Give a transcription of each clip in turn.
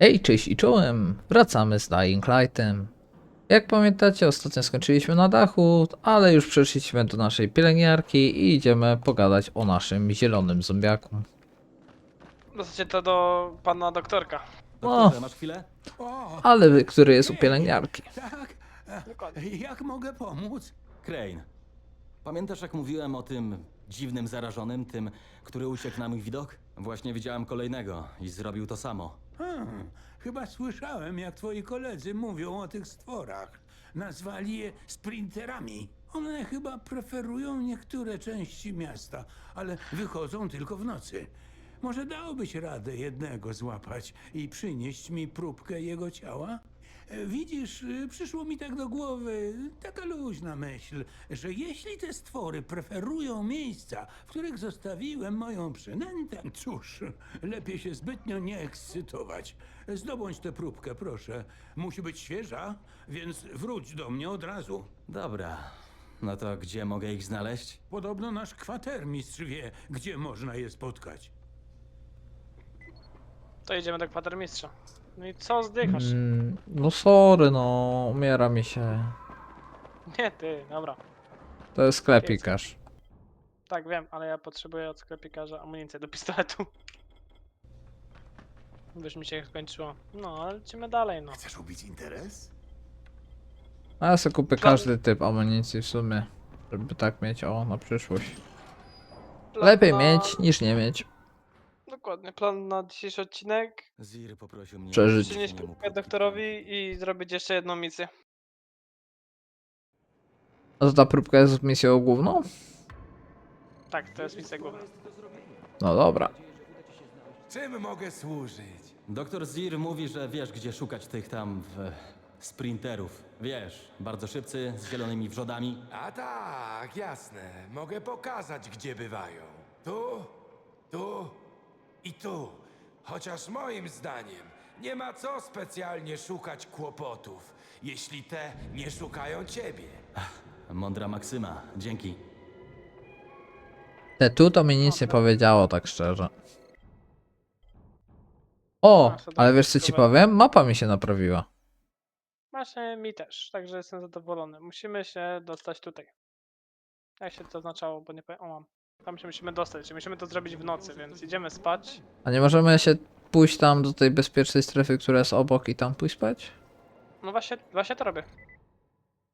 Ej, cześć i czołem! Wracamy z Dying Lightem. Jak pamiętacie, ostatnio skończyliśmy na dachu, ale już przeszliśmy do naszej pielęgniarki i idziemy pogadać o naszym zielonym zombiaku. W zasadzie to do pana doktorka. Doktorze, masz chwilę? O, Ale który jest u pielęgniarki. tak. Jak mogę pomóc? Crane. Pamiętasz, jak mówiłem o tym dziwnym zarażonym, tym, który uciekł na mój widok? Właśnie widziałem kolejnego i zrobił to samo. Hmm, chyba słyszałem, jak twoi koledzy mówią o tych stworach. Nazwali je sprinterami. One chyba preferują niektóre części miasta, ale wychodzą tylko w nocy. Może dałobyś radę jednego złapać i przynieść mi próbkę jego ciała? Widzisz, przyszło mi tak do głowy taka luźna myśl, że jeśli te stwory preferują miejsca, w których zostawiłem moją przynętę, cóż, lepiej się zbytnio nie ekscytować. Zdobądź tę próbkę, proszę. Musi być świeża, więc wróć do mnie od razu. Dobra. No to gdzie mogę ich znaleźć? Podobno nasz kwatermistrz wie, gdzie można je spotkać. To idziemy do kwatermistrza. No i co zdychasz? Mm, no sorry, no, umiera mi się. Nie ty, dobra. To jest sklepikarz. Tak wiem, ale ja potrzebuję od sklepikarza amunicję do pistoletu. Już mi się skończyło. No, ale lecimy dalej, no. Chcesz ubić interes? A ja sobie kupię każdy typ amunicji w sumie, żeby tak mieć, o, na przyszłość. Plan Lepiej na... mieć niż nie mieć. Dokładnie, plan na dzisiejszy odcinek. Zir poprosił mnie... Przeżyć. o Przynieść próbki doktorowi i zrobić jeszcze jedną misję. A to ta próbka jest misją główną? Tak, to jest misja główna. No dobra. Czym mogę służyć? Doktor Zir mówi, że wiesz, gdzie szukać tych tam... W... sprinterów. Wiesz, bardzo szybcy, z zielonymi wrzodami. A tak, jasne. Mogę pokazać, gdzie bywają. Tu, tu i tu. Chociaż moim zdaniem nie ma co specjalnie szukać kłopotów, jeśli te nie szukają ciebie. Mądra Maksyma. Dzięki. Te tu to mi nic nie powiedziało, tak szczerze. O, ale wiesz co ci powiem? Mapa mi się naprawiła. Właśnie mi też, także jestem zadowolony. Musimy się dostać tutaj. Jak się to oznaczało, bo nie powiem. O, mam. Tam się musimy dostać, musimy to zrobić w nocy, więc idziemy spać. A nie możemy się pójść tam do tej bezpiecznej strefy, która jest obok i tam pójść spać? No właśnie, właśnie to robię.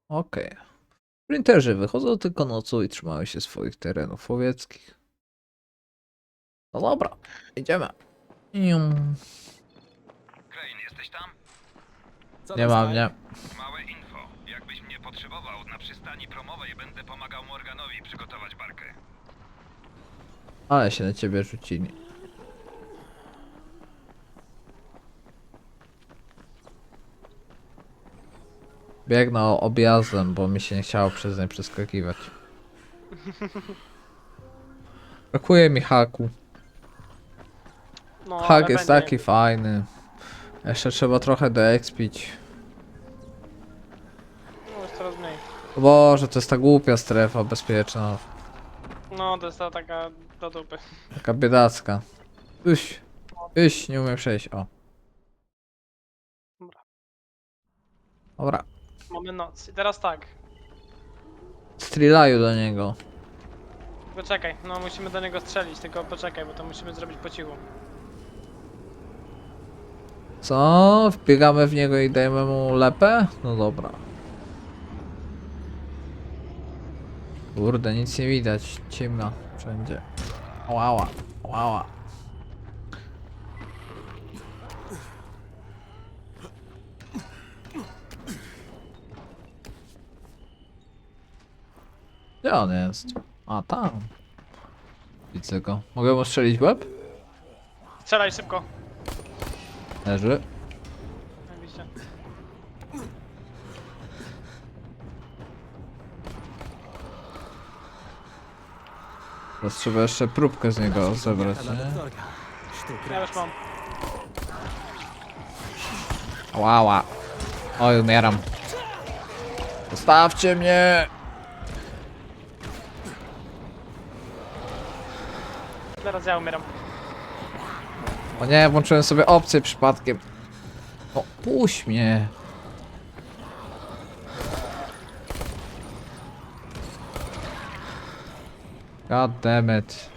Okej. Sprinterzy wychodzą tylko nocą i trzymają się swoich terenów łowieckich. No dobra, idziemy. Ium. Crane, jesteś tam? Co Nie tam, mam, Sky? nie. Małe info. Jakbyś mnie potrzebował na przystani promowej, będę pomagał Morganowi przygotować barkę. Ale się na ciebie rzucili. Biegnę objazdem, bo mi się nie chciało przez nie przeskakiwać. Brakuje mi haku. No, Hak ale jest będzie. taki fajny. Jeszcze trzeba trochę doekspić. No, jest coraz mniej. Boże, to jest ta głupia strefa bezpieczna. No, to jest ta taka do dupy. Taka biedacka. Uś. Uś, nie umiem przejść. O. Dobra. Dobra. Mamy noc. I teraz tak. Strzelają do niego. Poczekaj, no musimy do niego strzelić, tylko poczekaj, bo to musimy zrobić po cichu. Co? Wbiegamy w niego i dajemy mu lepę? No dobra. Kurde, nic nie widać. Ciemno wszędzie. Łała, łała. Gdzie on jest? A tam. Widzę go. Mogę mu strzelić w łeb? Strzelaj szybko. Leży. Teraz trzeba jeszcze próbkę z niego zebrać, nie? doktorka. Sztuk Ja już mam. Łała. Oj, umieram. Zostawcie mnie! Teraz ja umieram. O nie, włączyłem sobie opcję przypadkiem. puść mnie. God damn it.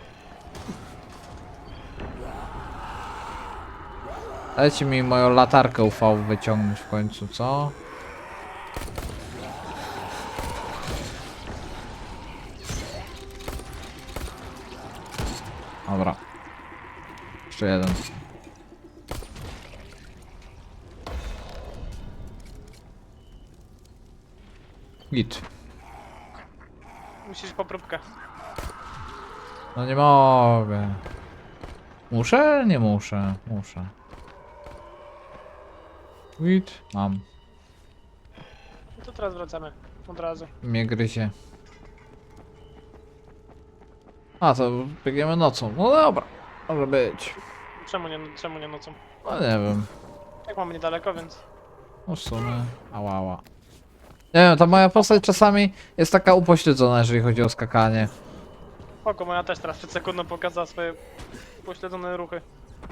Dajcie mi moją latarkę UV wyciągnąć w końcu, co? Dobra. Jeszcze jeden. Git. Musisz po próbkę. No nie mogę. Muszę? Nie muszę. Muszę. Git. Mam. No to teraz wracamy. Od razu. Mnie gryzie. A, to biegniemy nocą. No dobra. Może być. Czemu nie, czemu nie nocą? No nie wiem. Jak mamy niedaleko, więc... No w sumie. Ała, ała. Nie wiem, ta moja postać czasami jest taka upośledzona, jeżeli chodzi o skakanie. Spoko, moja też teraz przed sekundą pokazała swoje pośledzone ruchy.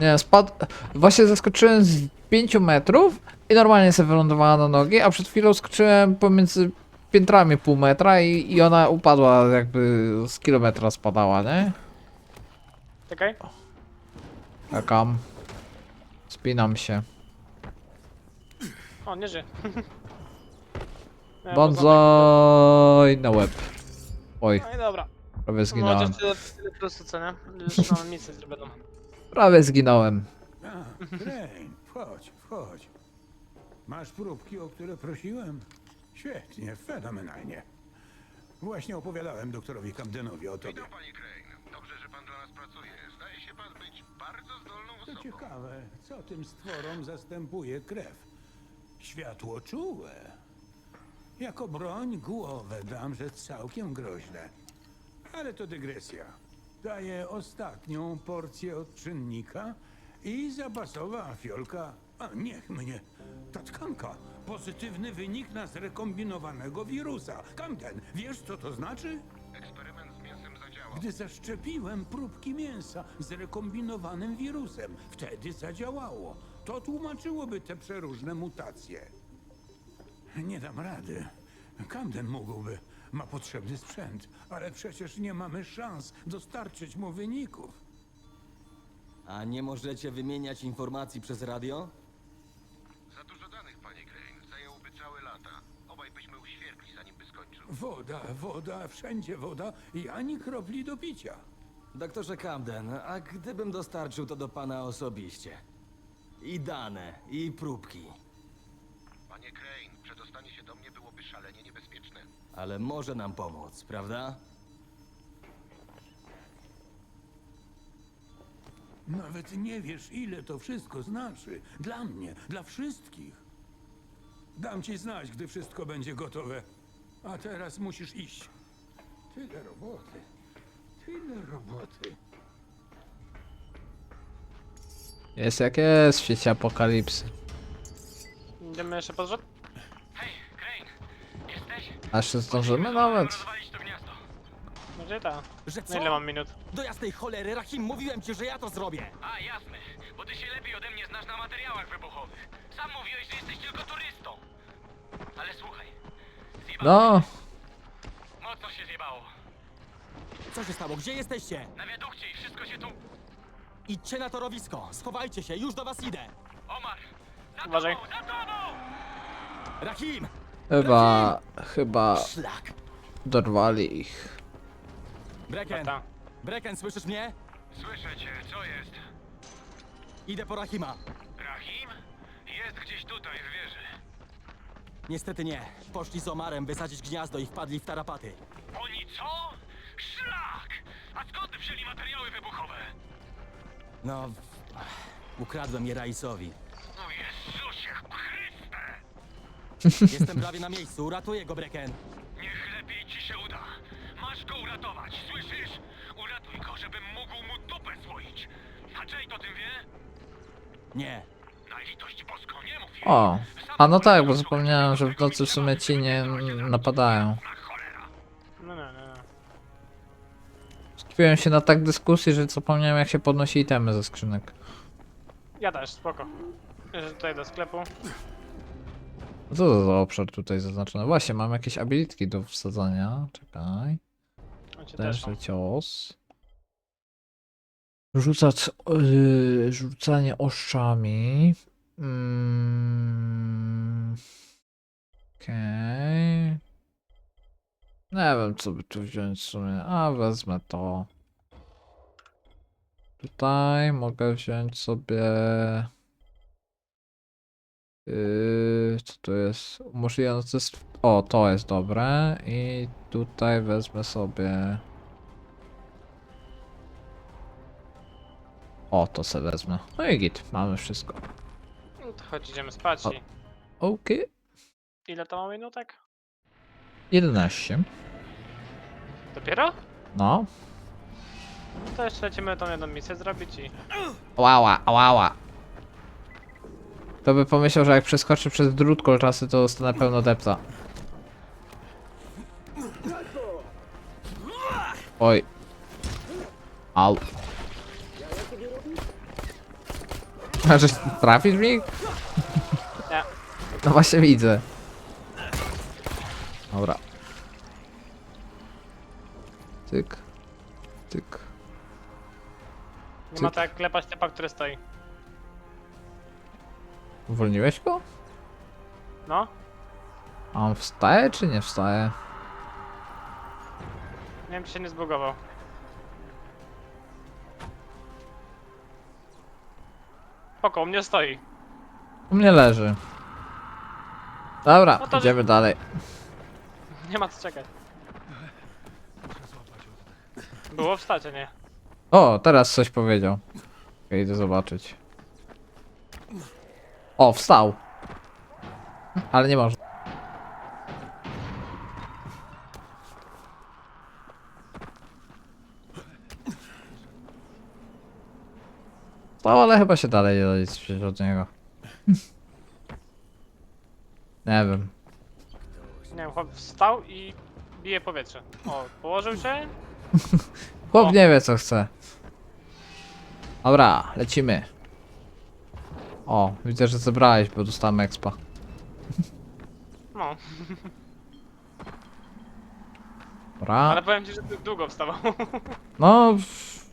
Nie, spadł. Właśnie zaskoczyłem z 5 metrów i normalnie sobie wylądowała na nogi, a przed chwilą skoczyłem pomiędzy piętrami pół metra i, i ona upadła jakby z kilometra spadała, nie? Czekaj. Czekam. Spinam się. O, nie żyje. Nie, bo na łeb. Oj, No i dobra. Prawie No, zginąłem. chociaż tyle, tyle plusu, co nie? Już mamy misję zrobioną. Prawie zginąłem. A, Crane, wchodź, wchodź. Masz próbki, o które prosiłem? Świetnie, fenomenalnie. Właśnie opowiadałem doktorowi Camdenowi o tobie. Witam, panie Crane. Dobrze, że pan dla nas pracuje. Zdaje się pan być bardzo zdolną To osobą. ciekawe, co tym stworom zastępuje krew? Światło czułe. Jako broń głowę dam, że całkiem groźne. Ale to dygresja. Daję ostatnią porcję odczynnika i zapasowa fiolka. A niech mnie. Ta tkanka. Pozytywny wynik na zrekombinowanego wirusa. Camden, wiesz co to znaczy? Eksperyment z mięsem zadziałał. Gdy zaszczepiłem próbki mięsa z rekombinowanym wirusem, wtedy zadziałało. To tłumaczyłoby te przeróżne mutacje. Nie dam rady. Camden mógłby. Ma potrzebny sprzęt, ale przecież nie mamy szans dostarczyć mu wyników. A nie możecie wymieniać informacji przez radio? Za dużo danych, panie Crane. Zajęłoby całe lata. Obaj byśmy uświerkli, zanim by skończył. Woda, woda, wszędzie woda i ani kropli do picia. Doktorze Camden, a gdybym dostarczył to do pana osobiście? I dane, i próbki. Panie Crane, przedostanie się do mnie byłoby szalenie niebezpieczne. Ale może nam pomóc, prawda? Nawet nie wiesz, ile to wszystko znaczy. Dla mnie, dla wszystkich. Dam ci znać, gdy wszystko będzie gotowe. A teraz musisz iść. Tyle roboty. Tyle roboty. Jest jak jest w świecie apokalipsy. Idziemy jeszcze pod rząd? Aż się zdążymy nawet. Rozwalić to gniazdo. Będzie ta. Że Na ile mam minut? Do jasnej cholery, Rahim, mówiłem ci, że ja to zrobię! A, jasne. Bo ty się lepiej ode mnie znasz na materiałach wybuchowych. Sam mówiłeś, że jesteś tylko turystą. Ale słuchaj. Zjebało No, się. Mocno się zjebało. Co się stało? Gdzie jesteście? Na wiadukcie i wszystko się tu... Idźcie na torowisko! Schowajcie się, już do was idę! Omar! Za Uważaj. tobą! Za tobą! Rahim! Chyba, chyba Szlak! dorwali ich. Brecken! Ta. Brecken, słyszysz mnie? Słyszę cię, co jest? Idę po Rahima. Rahim? Jest gdzieś tutaj, w wieży. Niestety nie. Poszli z Omarem wysadzić gniazdo i wpadli w tarapaty. Oni co? Szlak! A skąd wzięli materiały wybuchowe? No, ukradłem je Raisowi. O Jezusie Chryste! Jestem prawie na miejscu, uratuję go, Brecken. Niech lepiej ci się uda. Masz go uratować, słyszysz? Uratuj go, żebym mógł mu dupę słoić. A Jade o tym wie? Nie. Na litość boską, nie mów jej. O, a no tak, bo zapomniałem, że w nocy w sumie ci nie napadają. Na cholera. No, no, no, no. Skupiłem się na tak dyskusji, że zapomniałem jak się podnosi itemy ze skrzynek. Ja też, spoko. Bierzę tutaj do sklepu. Co to za obszar tutaj zaznaczony? Właśnie, mam jakieś abilitki do wsadzania. Czekaj. Macie też Też mam. cios. Rzucać, yy, rzucanie oszczami. Mm. Okej. Nie wiem, co by tu wziąć w sumie. A, wezmę to. Tutaj mogę wziąć sobie. Yy, co to jest? Umożliwiające. O, to jest dobre. I tutaj wezmę sobie. O, to se wezmę. No i git, mamy wszystko. No to chodź, idziemy spać O. i... Okej. Ile to mamy minutek? 11. Dopiero? No. To jeszcze lecimy tą jedną misję zrobić i... Łała, łała. To by pomyślał, że jak przeskoczy przez drut kolczasty, to dostanę pełno depta. Oj. Au. A trafisz w nich? Nie. No właśnie widzę. Dobra. Tyk. Tyk. Nie ma tak jak klepać typa, który stoi. Uwolniłeś go? No? A on wstaje czy nie wstaje? Nie wiem, czy się nie zbugował. Spoko, u mnie stoi. U mnie leży. Dobra, No to- idziemy dalej. Nie ma co czekać. Było wstać, a nie. O, teraz coś powiedział. Okej, idę zobaczyć. O, wstał. Ale nie może. Wstał, ale chyba się dalej nie da nic od niego. Nie wiem. Nie wiem, chłop wstał i bije powietrze. O, położył się? Chłop O. nie wie co chce. Dobra, lecimy. O, widzę, że zebrałeś, bo dostałem expa. No, Dobra. ale powiem ci, że d- długo wstawał. No. w-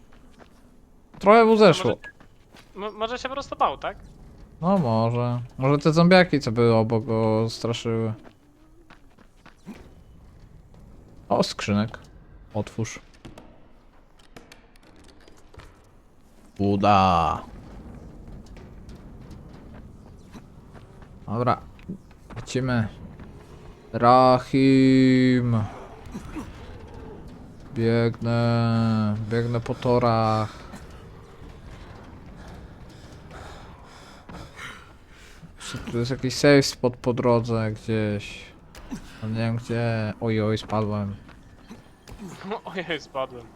Trochę mu zeszło. Może się po prostu bał, tak? No może. Może te zombiaki, co były obok go straszyły. O, skrzynek. Otwórz. Uda. Dobra. Lecimy. Rahim. Biegnę. Biegnę po torach. Tu jest jakiś safe spot po drodze gdzieś? Ale nie wiem gdzie. Oj, oj, spadłem. Ojej, spadłem.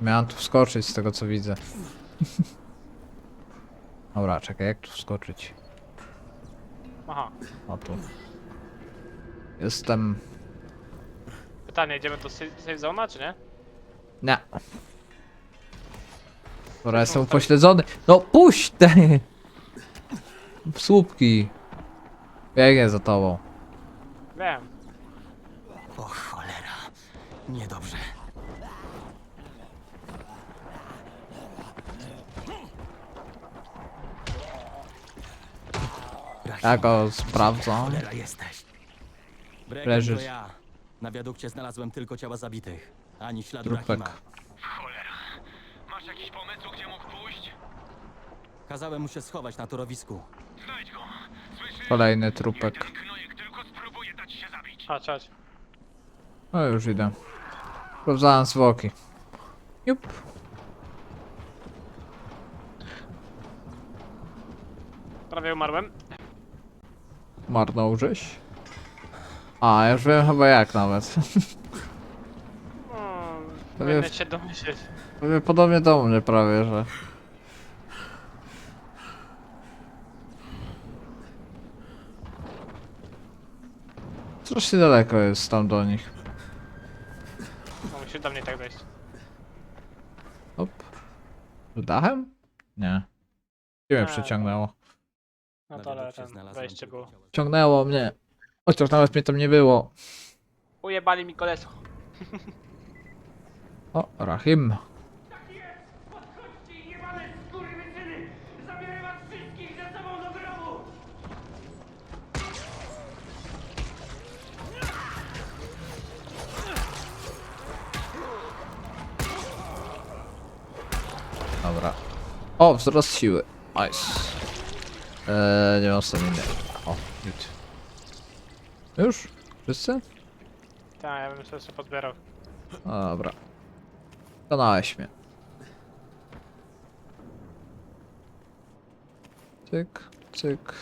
Miałem tu wskoczyć z tego co widzę. Dobra, czekaj, jak tu wskoczyć? Aha. O tu. Jestem. Pytanie, idziemy do sa- safe zona, czy nie? Nie. Dobra, jestem upośledzony. No puść te! W słupki. Biegnie za tobą. Wiem. O cholera. Niedobrze. Ja go sprawdzam. Cholera jesteś. Brecken, Leżysz. to ja. Na wiadukcie znalazłem tylko ciała zabitych. Ani śladu Trupek. Rahima. Cholera. Masz jakiś pomysł, gdzie mógł pójść? Kazałem mu się schować na torowisku. Znajdź go. Słyszysz? Kolejny trupek. ten knojek tylko spróbuje dać się zabić. Chodź, chodź. No już idę. Sprawdzałem zwłoki. Jup. Prawie umarłem. Marnął żeś. A, już wiem chyba jak nawet. Hmm, To Powinien jest- się domyśleć. Podobnie do mnie prawie, że. Strasznie daleko jest tam do nich. No, musi do mnie tak dojść. Hop. Z dachem? Nie. Gdzie mnie A, przeciągnęło? No Na to ale ten znalazłem wejście było. Ciągnęło mnie. Chociaż nawet mnie tam nie było. Ujebali mi koleso. O, Rahim. Podchodźcie, jebane skurwysyny! Zabieraj was wszystkich ze sobą do grobu! Dobra. O, wzrost siły. Nice. Eee, nie mam staminy. O, nic. Już? Wszyscy? Tak, ja bym sobie jeszcze pozbierał. Dobra. Konałeś mnie. Cyk, cyk.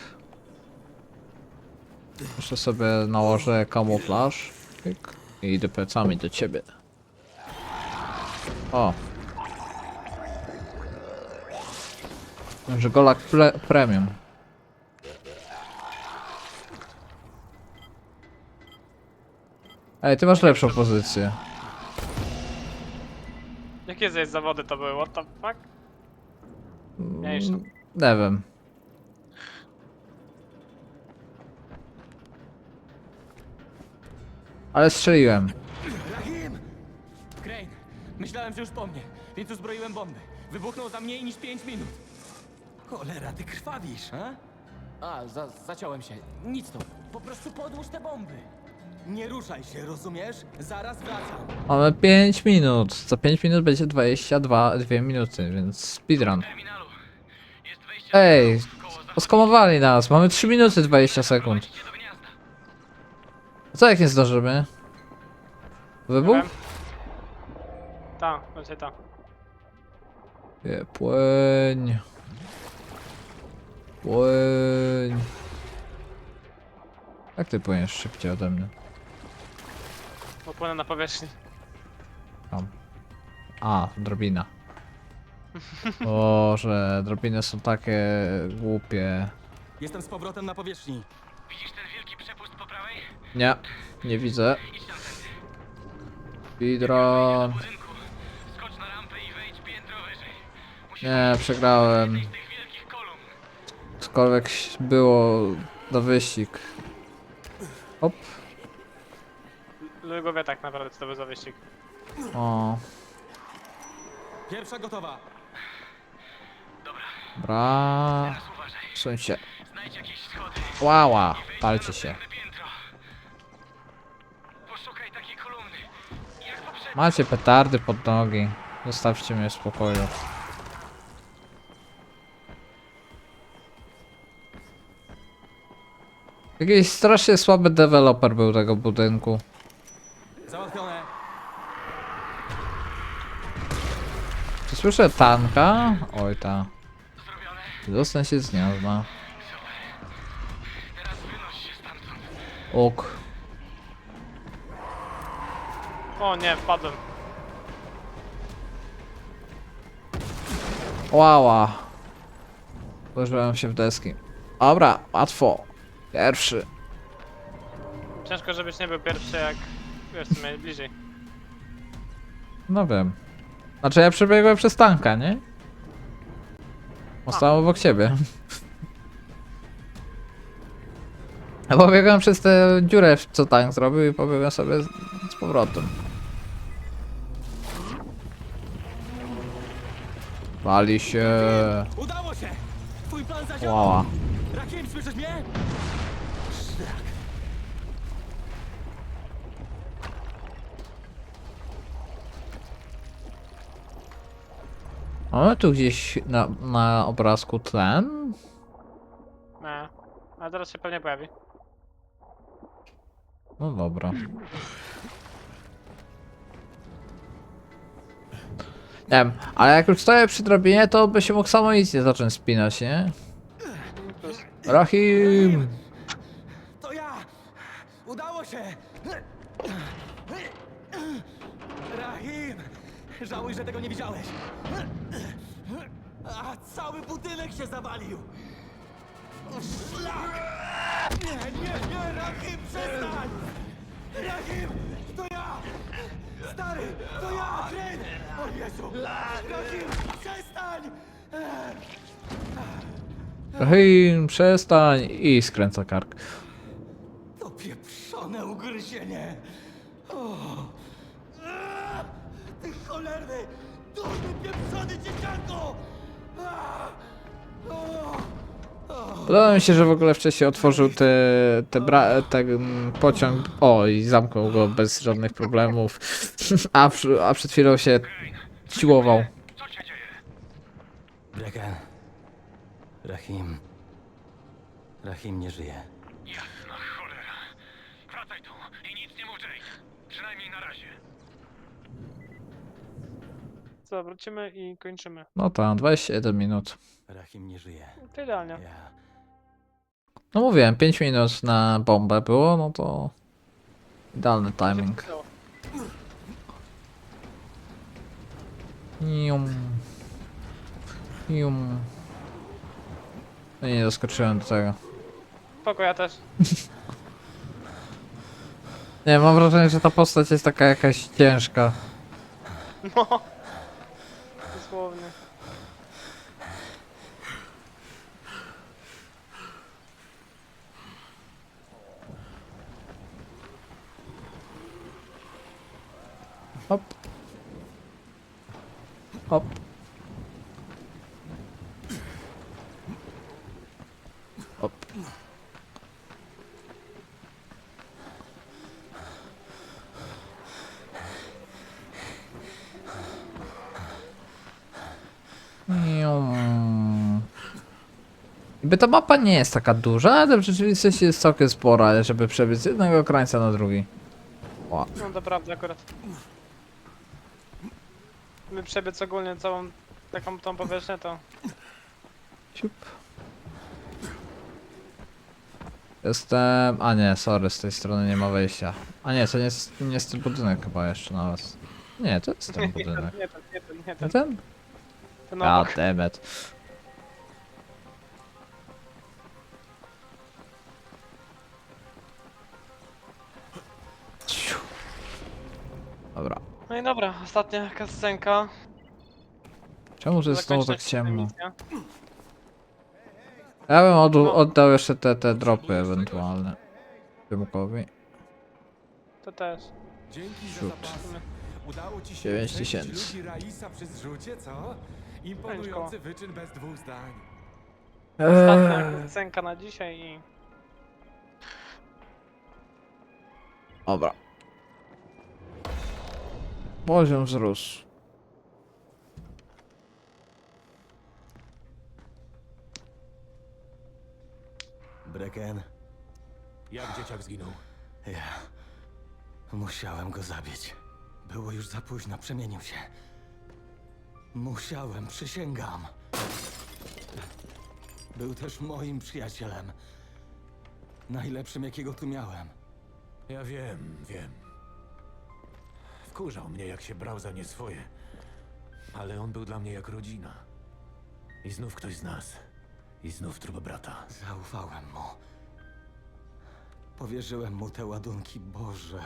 Jeszcze sobie nałożę kamuflaż. Cyk. I idę plecami do ciebie. O. Że golak ple- premium. Ej, ty masz lepszą pozycję. Jakie zaś zawody to były? What the fuck? Mniejsza. Mm, Nie wiem. Ale strzeliłem. Rahim! Crane, myślałem, że już po mnie, więc uzbroiłem bomby. Wybuchnął za mniej niż 5 minut. Cholera, ty krwawisz, a? A, za, zaciąłem się. Nic to. Po prostu podłóż te bomby. Nie ruszaj się, rozumiesz? Zaraz wracam. Mamy 5 minut. Za 5 minut będzie 22 2 minuty, więc speedrun. terminalu. Jest wejście Ej, oskomowali nas. Mamy 3 minuty 20 sekund. Prowadzicie do gniazda. Co jak nie zdążymy? Wybuch? Ta, znaczy ta. Nie, płyń. Płyń. Jak ty płyniesz szybciej ode mnie? Popłynę na powierzchni. Tam. A, drabina. Boże, drabiny są takie głupie. Jestem z powrotem na powierzchni. Widzisz ten wielki przepust po prawej? Nie, nie widzę. Idź tam tędy. Speedrun. W budynku. Skocz na rampę i wejdź piętro wyżej. Musisz Nie, przegrałem. z tych wielkich kolumn. Cokolwiek było na wyścig. Hop. Wie tak naprawdę, co to był za wyścig. O, Pierwsza gotowa. Dobra, bra. uważaj. Suń się. Znajdź jakieś schody. Łała, i wejdź palcie się. następne piętro. Poszukaj takiej kolumny. Jak poprzednio. Macie petardy pod nogi. Zostawcie mnie w spokoju. Jakiś strasznie słaby deweloper był tego budynku. Załatwione. Czy słyszę tanka? Oj ta. Zrobione. Dostań się z gniazda. Teraz wynoś się stamtąd. Ok. O nie, wpadłem. Łała. Włożyłem się w deski. Dobra, łatwo. Pierwszy. Ciężko, żebyś nie był pierwszy, jak wiesz, co miałeś bliżej. No wiem. Znaczy ja przebiegłem przez tanka, nie? Ostałem obok ciebie. Ja pobiegłem przez tę dziurę, co tank zrobił i pobiegłem sobie z, z powrotem. Wali się. Udało się! Twój plan zadziałał! Rakim, słyszysz mnie? Mamy tu gdzieś na, na obrazku tlen? Nie. Ale zaraz się pewnie pojawi. No dobra. Nie wiem, ale jak już stoję przy drabinie, to by się mógł samoistnie zacząć spinać, nie? Rahim! To ja! Udało się! Żałuj, że tego nie widziałeś. A cały budynek się zawalił! Szlak! Nie, nie, nie, Rahim, przestań! Rahim, to ja! Stary, to ja, Crane! O Jezu! Rahim, przestań! Rahim, przestań! I skręca kark. To pieprzone ugryzienie! Podoba mi się, że w ogóle wcześniej otworzył te, te bra- ten pociąg. O, i zamknął go bez żadnych problemów. A, przy- a przed chwilą się siłował. Co się dzieje? Bregan. Rahim. Rahim nie żyje. Jasna cholera. Wracaj tu i nic nie mów. Przynajmniej na razie. Co, wrócimy i kończymy. No tam, 21 minut. Rahim nie żyje. To idealnie. Ja. No mówiłem, 5 minut na bombę było, no to idealny timing. Jum. Jum. No i nie doskoczyłem do tego. Spoko, ja też. Nie, mam wrażenie, że ta postać jest taka jakaś ciężka. No. Hop. Hop. Hop. Jakby ta mapa nie jest taka duża, ale w rzeczywistości jest całkiem spora, żeby przebiec z jednego krańca na drugi. No to prawda akurat. My przebiec ogólnie całą taką tą powierzchnię to Ciup. Jestem... A nie, sorry, z tej strony nie ma wejścia. A nie, to nie jest, nie jest ten budynek chyba jeszcze nawet. Nie, to jest ten nie budynek. ten, nie ten, nie ten, nie Nie ten. ten? God obok. Ciu. Dobra. No i dobra, ostatnia kascenka. Czemu to jest znowu tak ciemno? Ja bym od, No. oddał jeszcze te, te dropy ewentualne. Wymkowi. To też. Dzięki za Shoot. zapasy. Udało ci się Dziewięć uprzedzać tysięcy. ludzi Raisa przy zrzucie, co? Imponujący wyczyn bez dwóch zdań. Ostatnia Eee, kascenka na dzisiaj i... dobra. Poziom wzrósł. Bregan. Jak dzieciak zginął? Ja. Musiałem go zabić. Było już za późno, przemienił się. Musiałem, przysięgam. Był też moim przyjacielem. Najlepszym, jakiego tu miałem. Ja wiem, wiem. Wkurzał mnie, jak się brał za nie swoje. Ale on był dla mnie jak rodzina. I znów ktoś z nas. I znów trup brata. Zaufałem mu. Powierzyłem mu te ładunki, Boże.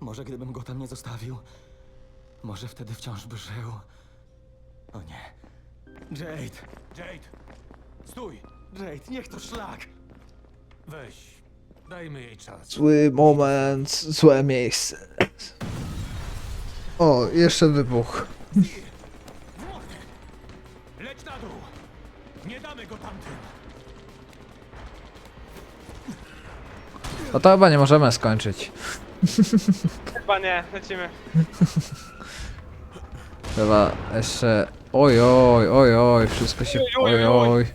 Może gdybym go tam nie zostawił, może wtedy wciąż by żył. O nie. Jade! Jade! Stój! Jade, niech to szlak! Weź. Dajmy jej czas. Zły moment, złe miejsce. O, jeszcze wybuch. Leć na dół! Nie damy go tamtym! No to chyba nie możemy skończyć. Chyba nie, lecimy. Trzeba jeszcze... Oj, oj, oj, oj, wszystko się... Oj, oj.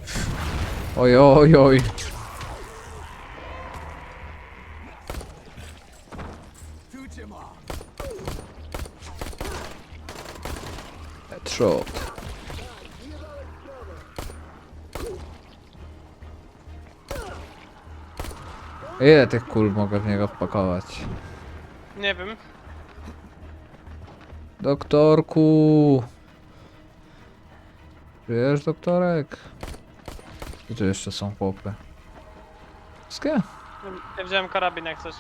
Oj, oj, oj. Headshot. Ile tych kul mogę w niego wpakować? Nie wiem. Doktorku! Wiesz, doktorek? I tu jeszcze są chłopy. Wszystkie? Ja wziąłem karabin jak coś.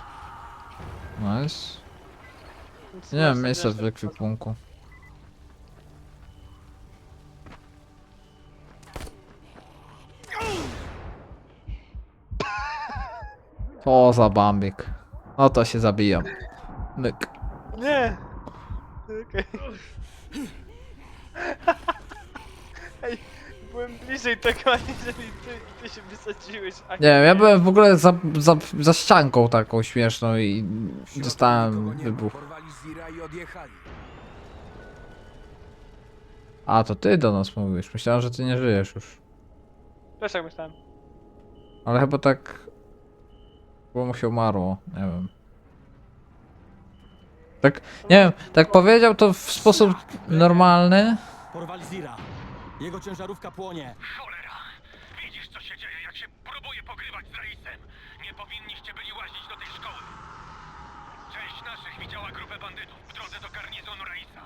Nice. Nie mam miejsca w ekwipunku. O, za bambik. No to się zabijam. Myk. Nie! Okej. Ej, byłem bliżej tego, aniżeli ty, ty się wysadziłeś. A Nie wiem, ja byłem w ogóle za, za, za ścianką taką śmieszną i dostałem wybuch. Porwali Zira i odjechali. A, to ty do nas mówisz. Myślałem, że ty nie żyjesz już. Też jak myślałem. Ale chyba tak... Bo mu się umarło, nie wiem. Tak, nie wiem, tak powiedział to w sposób normalny. Porwali Zira. Jego ciężarówka płonie. Cholera! Widzisz co się dzieje, jak się próbuje pogrywać z Raisem. Nie powinniście byli łazić do tej szkoły. Część naszych widziała grupę bandytów w drodze do garnizonu Raisa.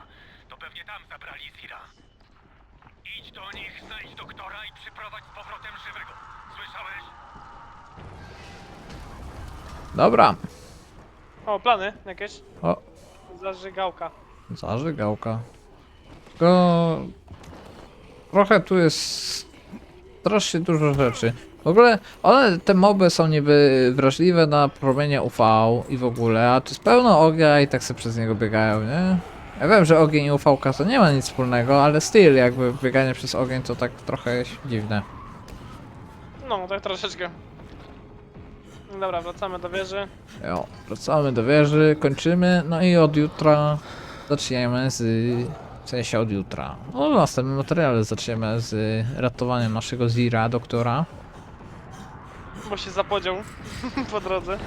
To pewnie tam zabrali Zira. Idź do nich, znajdź doktora i przyprowadź z powrotem żywego. Słyszałeś? Dobra. O, plany jakieś? O, Zażygałka. zażygałka. Tylko... Trochę tu jest... Strasznie dużo rzeczy. W ogóle one, te moby są niby wrażliwe na promienie UV i w ogóle, a tu jest pełno ognia i tak sobie przez niego biegają, nie? Ja wiem, że ogień i UV to nie ma nic wspólnego, ale styl jakby bieganie przez ogień to tak trochę dziwne. No, tak troszeczkę. Dobra, wracamy do wieży. Jo, wracamy do wieży, kończymy, no i od jutra zaczniemy z... W sensie od jutra. No w następnym materiale zaczniemy z ratowaniem naszego Zira, doktora. Bo się zapodział po drodze.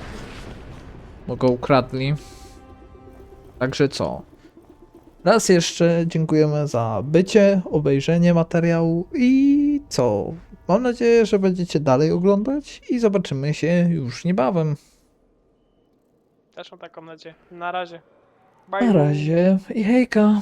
bo go ukradli. Także co? Raz jeszcze dziękujemy za bycie, obejrzenie materiału i co? Mam nadzieję, że będziecie dalej oglądać i zobaczymy się już niebawem. Też mam taką nadzieję. Na razie. Bye. Na razie i hejka.